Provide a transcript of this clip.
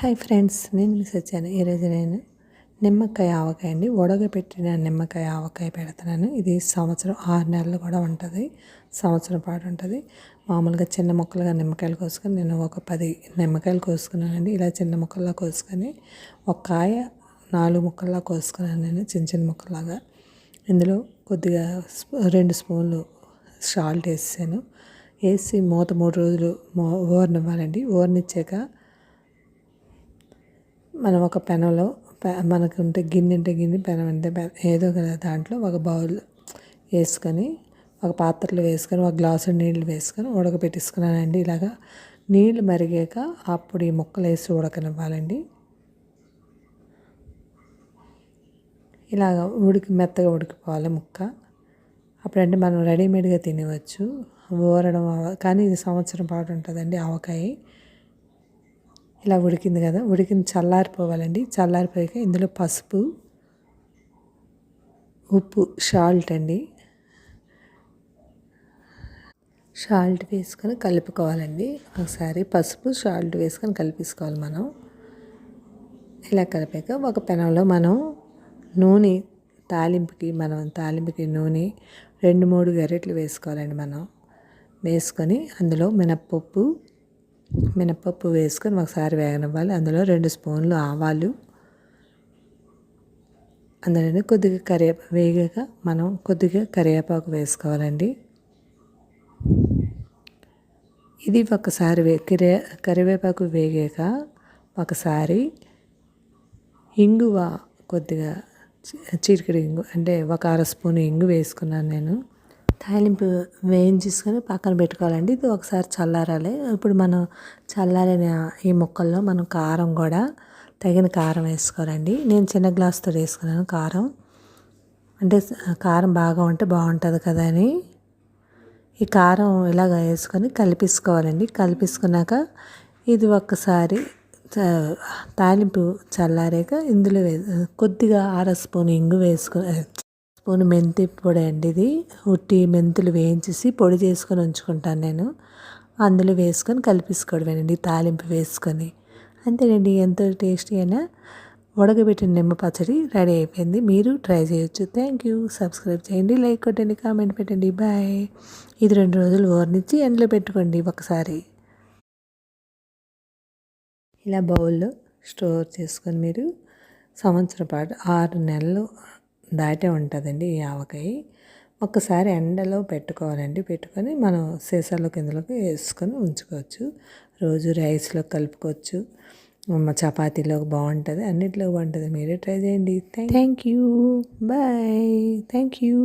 Hi friends నేను miss వచ్చాను ఈరోజు నేను నిమ్మకాయ ఆవకాయ అండి ఉడకబెట్టిన నిమ్మకాయ ఆవకాయ పెడుతున్నాను. ఇది సంవత్సరం ఆరు నెలలు కూడా ఉంటుంది. సంవత్సరం పాటు ఉంటుంది. మామూలుగా చిన్న ముక్కలుగా నిమ్మకాయలు కోసుకొని నేను ఒక పది నిమ్మకాయలు కోసుకున్నానండి. ఇలా చిన్న ముక్కల్లా కోసుకొని ఒక కాయ నాలుగు ముక్కల్లా కోసుకున్నాను నేను చిన్న చిన్న ముక్కలాగా ఇందులో కొద్దిగా రెండు స్పూన్లు సాల్ట్ వేసాను. వేసి మూత మూడు రోజులు ఓరనివ్వాలండి. ఓరనిచ్చాక మనం ఒక పెనంలో మనకు ఉంటే గిన్నె ఉంటే గిన్నె పెనం అంటే ఏదో కదా దాంట్లో ఒక బౌల్ వేసుకొని ఒక పాత్రలో వేసుకొని ఒక గ్లాసు నీళ్ళు వేసుకొని ఉడకపెట్టేసుకున్నానండి ఇలాగా నీళ్ళు మరిగాక అప్పుడు ఈ ముక్కలు వేసి ఉడకనివ్వాలండి. ఇలాగ ఉడికి మెత్తగా ఉడికిపోవాలి ముక్క. అప్పుడంటే మనం రెడీమేడ్గా తినవచ్చు. ఊరడం కానీ ఇది సంవత్సరం పాటు ఉంటుందండి ఆవకాయ. ఇలా ఉడికింది కదా ఉడికింది చల్లారిపోవాలండి. చల్లారిపోయాక ఇందులో పసుపు ఉప్పు షాల్ట్ అండి. షాల్ట్ వేసుకొని కలుపుకోవాలండి. ఒకసారి పసుపు షాల్ట్ వేసుకొని కలిపేసుకోవాలి మనం. ఇలా కలిపాక ఒక పెనంలో మనం నూనె తాలింపుకి మనం తాలింపుకి నూనె రెండు మూడు గరెట్లు వేసుకోవాలండి మనం. వేసుకొని అందులో మినప్పప్పు మినపప్పు వేసుకొని ఒకసారి వేగనివ్వాలి అందులో రెండు స్పూన్లు ఆవాలు. అందులోనే కొద్దిగా కరివేపా వేగాక మనం కొద్దిగా కరివేపాకు వేసుకోవాలండి. ఇది ఒకసారి వే కరివే కరివేపాకు వేగాక ఒకసారి ఇంగువ కొద్దిగా చీరికడి ఇంగు అంటే ఒక అర స్పూన్ ఇంగు వేసుకున్నాను నేను. తాలింపు వేయించేసుకొని పక్కన పెట్టుకోవాలండి. ఇది ఒకసారి చల్లారాలి. ఇప్పుడు మనం చల్లారిన ఈ ముక్కల్లో మనం కారం కూడా తగిన కారం వేసుకోవాలండి. నేను చిన్న గ్లాస్తో వేసుకున్నాను కారం. అంటే కారం బాగా ఉంటే బాగుంటుంది కదా అని. ఈ కారం ఇలాగ వేసుకొని కలిపేసుకోవాలండి. కలిపేసుకున్నాక ఇది ఒక్కసారి తాలింపు చల్లారాక ఇందులో వే కొద్దిగా అర స్పూన్ ఇంగు వేసుకొని స్పూన్ మెంతి పొడి అండి ఇది. ఉట్టి మెంతులు వేయించేసి పొడి చేసుకొని ఉంచుకుంటాను నేను. అందులో వేసుకొని కలిపేసుకోవడమేనండి తాలింపు వేసుకొని. అంతేనండి ఎంతో టేస్టీ అయినా ఉడకబెట్టిన నిమ్మ పచ్చడి రెడీ అయిపోయింది. మీరు ట్రై చేయొచ్చు. Thank you. సబ్స్క్రైబ్ చేయండి లైక్ కొట్టండి కామెంట్ పెట్టండి. బాయ్. ఇది రెండు రోజులు ఓర్నిచ్చి ఎండలో పెట్టుకోండి ఒకసారి. ఇలా బౌల్లో స్టోర్ చేసుకొని మీరు సంవత్సరం పాటు ఆరు నెలలు దాటే ఉంటుందండి ఈ ఆవకాయ. ఒక్కసారి ఎండలో పెట్టుకోవాలండి. పెట్టుకొని మనం సీసాలో కిందలోకి వేసుకొని ఉంచుకోవచ్చు. రోజు రైస్లో కలుపుకోవచ్చు. చపాతీలో బాగుంటుంది. అన్నిట్లో బాగుంటుంది. మీరే ట్రై చేయండి. Thank you. Bye. Thank you.